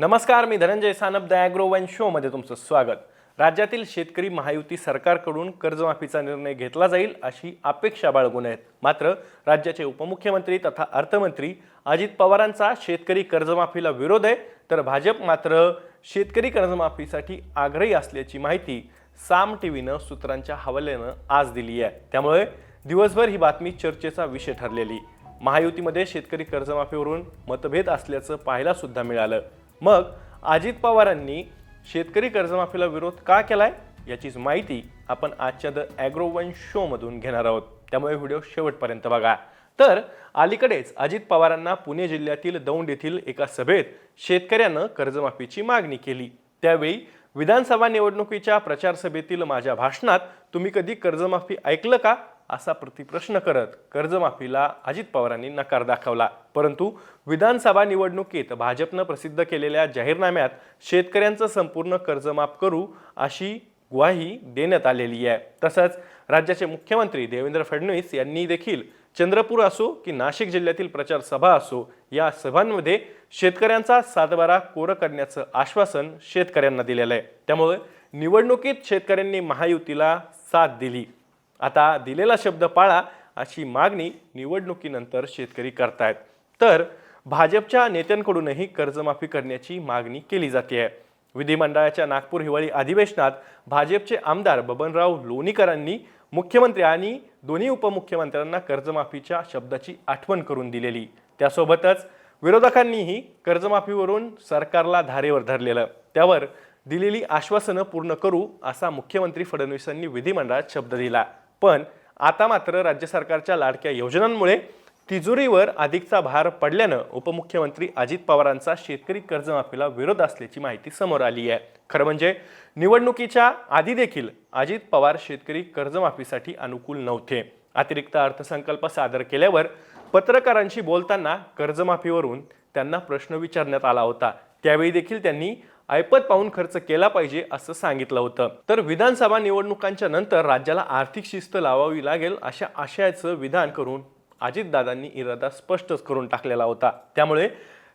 नमस्कार मी Dhananjay Sanap the agro one शोमध्ये तुमचं स्वागत. राज्यातील शेतकरी महायुती सरकारकडून कर्जमाफीचा निर्णय घेतला जाईल अशी अपेक्षा बाळगून आहेत. मात्र राज्याचे उपमुख्यमंत्री तथा अर्थमंत्री अजित पवारांचा शेतकरी कर्जमाफीला विरोध आहे तर भाजप मात्र शेतकरी कर्जमाफीसाठी आग्रही असल्याची माहिती साम टी व्हीनं सूत्रांच्या हवाल्यानं आज दिली आहे. त्यामुळे दिवसभर ही बातमी चर्चेचा विषय ठरलेली. महायुतीमध्ये शेतकरी कर्जमाफीवरून मतभेद असल्याचं पाहायला सुद्धा मिळालं. मग अजित पवारांनी शेतकरी कर्जमाफीला विरोध का केलाय याचीच माहिती आपण आजच्या द ॲग्रो वन शोमधून घेणार आहोत. त्यामुळे व्हिडिओ शेवटपर्यंत बघा. तर अलीकडेच अजित पवारांना पुणे जिल्ह्यातील दौंड येथील एका सभेत शेतकऱ्यानं कर्जमाफीची मागणी केली. त्यावेळी विधानसभा निवडणुकीच्या प्रचार सभेतील माझ्या भाषणात तुम्ही कधी कर्जमाफी ऐकलं का? असा प्रतिप्रश्न करत कर्जमाफीला अजित पवारांनी नकार दाखवला. परंतु विधानसभा निवडणुकीत भाजपनं प्रसिद्ध केलेल्या जाहीरनाम्यात शेतकऱ्यांचं संपूर्ण कर्जमाफ करू अशी ग्वाही देण्यात आलेली आहे. तसंच राज्याचे मुख्यमंत्री देवेंद्र फडणवीस यांनी देखील चंद्रपूर असो की नाशिक जिल्ह्यातील प्रचार सभा असो या सभांमध्ये शेतकऱ्यांचा सातबारा कोरं करण्याचं आश्वासन शेतकऱ्यांना दिलेलं आहे. त्यामुळे निवडणुकीत शेतकऱ्यांनी महायुतीला साथ दिली. आता दिलेला शब्द पाळा अशी मागणी निवडणुकीनंतर शेतकरी करतायत. तर भाजपच्या नेत्यांकडूनही कर्जमाफी करण्याची मागणी केली जाते आहे विधिमंडळाच्या नागपूर हिवाळी अधिवेशनात भाजपचे आमदार बबनराव लोणीकरांनी मुख्यमंत्री आणि दोन्ही उपमुख्यमंत्र्यांना कर्जमाफीच्या शब्दाची आठवण करून दिलेली. त्यासोबतच विरोधकांनीही कर्जमाफीवरून सरकारला धारेवर धरलेलं. त्यावर दिलेली आश्वासनं पूर्ण करू असा मुख्यमंत्री फडणवीसांनी विधिमंडळात शब्द दिला. पण आता मात्र राज्य सरकारच्या लाडक्या योजनांमुळे तिजोरीवर अधिकचा भार पडल्यानं उपमुख्यमंत्री अजित पवारांचा शेतकरी कर्जमाफीला विरोध असल्याची माहिती समोर आली आहे. खरं म्हणजे निवडणुकीच्या आधी देखील अजित पवार शेतकरी कर्जमाफीसाठी अनुकूल नव्हते. अतिरिक्त अर्थसंकल्प सादर केल्यावर पत्रकारांशी बोलताना कर्जमाफीवरून त्यांना प्रश्न विचारण्यात आला होता. त्यावेळी देखील त्यांनी ऐपत पाहून खर्च केला पाहिजे असं सांगितलं होतं. तर विधानसभा निवडणुकांच्या नंतर राज्याला आर्थिक शिस्त लावावी लागेल अशा आशयाचं विधान करून अजितदादांनी इरादा स्पष्टच करून टाकलेला होता. त्यामुळे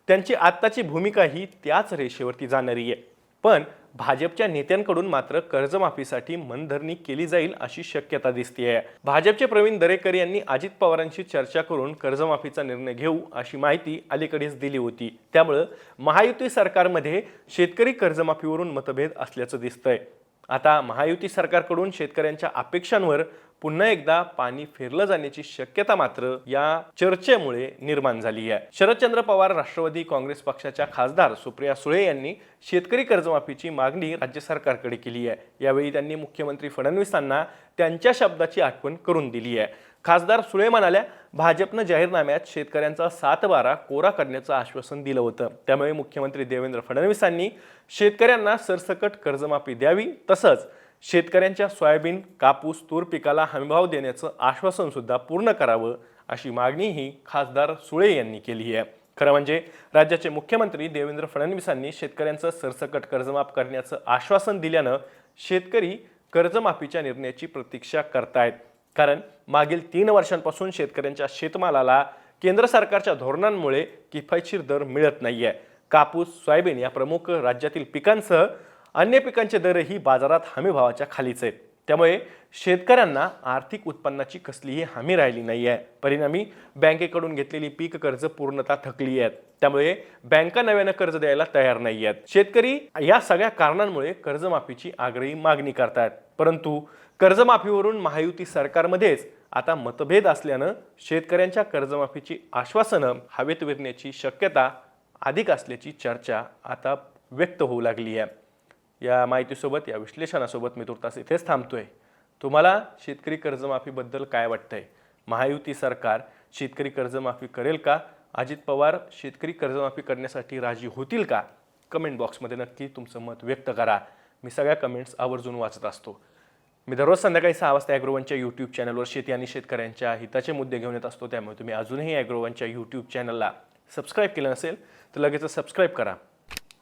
त्यांची आत्ताची भूमिका ही त्याच रेषेवरती जाणारी आहे. पण भाजपच्या नेत्यांकडून मात्र कर्जमाफीसाठी मनधरणी केली जाईल अशी शक्यता दिसतीये. भाजपचे प्रवीण दरेकर यांनी अजित पवारांशी चर्चा करून कर्जमाफीचा निर्णय घेऊ अशी माहिती अलीकडेच दिली होती. त्यामुळं महायुती सरकारमध्ये शेतकरी कर्जमाफीवरून मतभेद असल्याचं दिसतंय. आता महायुती सरकारकडून शेतकऱ्यांच्या अपेक्षांवर पुन्हा एकदा पाणी फिरलं जाण्याची शक्यता मात्र या चर्चेमुळे निर्माण झाली आहे. शरदचंद्र पवार राष्ट्रवादी काँग्रेस पक्षाच्या खासदार सुप्रिया सुळे यांनी शेतकरी कर्जमाफीची मागणी राज्य सरकारकडे केली आहे. यावेळी त्यांनी मुख्यमंत्री फडणवीसांना त्यांच्या शब्दाची आठवण करून दिली आहे. खासदार सुळे म्हणाल्या भाजपनं जाहीरनाम्यात शेतकऱ्यांचा सातबारा कोरा करण्याचं आश्वासन दिलं होतं. त्यामुळे मुख्यमंत्री देवेंद्र फडणवीसांनी शेतकऱ्यांना सरसकट कर्जमाफी द्यावी तसंच शेतकऱ्यांच्या सोयाबीन कापूस तूर पिकाला हमीभाव देण्याचं आश्वासन सुद्धा पूर्ण करावं अशी मागणीही खासदार सुळे यांनी केली आहे. खरं म्हणजे राज्याचे मुख्यमंत्री देवेंद्र फडणवीसांनी शेतकऱ्यांचं सरसकट कर्जमाफ करण्याचं आश्वासन दिल्यानं शेतकरी कर्जमाफीच्या निर्णयाची प्रतीक्षा करतायत. कारण मागील तीन वर्षांपासून शेतकऱ्यांच्या शेतमालाला केंद्र सरकारच्या धोरणांमुळे किफायतशीर दर मिळत नाही आहे कापूस सोयाबीन या प्रमुख राज्यातील पिकांसह अन्य पिकांचे दरही बाजारात हमीभावाच्या खालीच आहेत. त्यामुळे शेतकऱ्यांना आर्थिक उत्पन्नाची कसलीही हमी राहिली नाही आहे परिणामी बँकेकडून घेतलेली पीक कर्ज पूर्णतः थकली आहेत. त्यामुळे बँका नव्यानं कर्ज द्यायला तयार नाही आहेत शेतकरी या सगळ्या कारणांमुळे कर्जमाफीची आग्रही मागणी करतात परंतु कर्जमाफीवरून महायुती सरकारमध्येच आता मतभेद असल्यानं शेतकऱ्यांच्या कर्जमाफीची आश्वासनं हवेत विरण्याची शक्यता अधिक असल्याची चर्चा आता व्यक्त होऊ लागली आहे. या माहितीसोबत या विश्लेषणासोबत मी तुर्तास इथेच थांबतोय. तुम्हाला शेतकरी कर्जमाफीबद्दल काय वाटतंय? महायुती सरकार शेतकरी कर्जमाफी करेल का? अजित पवार शेतकरी कर्जमाफी करण्यासाठी राजी होतील का? कमेंट बॉक्समध्ये नक्की तुमचं मत व्यक्त करा. मी सगळ्या कमेंट्स आवर्जून वाचत असतो. मी दररोज संध्याकाळी सहा वाजता ॲग्रोवनच्या यूट्यूब चॅनलवर शेती आणि शेतकऱ्यांच्या हिताचे मुद्दे घेऊन येत असतो. त्यामुळे तुम्ही अजूनही ॲग्रोवनच्या यूट्यूब चॅनलला सबस्क्राईब केलं नसेल तर लगेच सबस्क्राईब करा.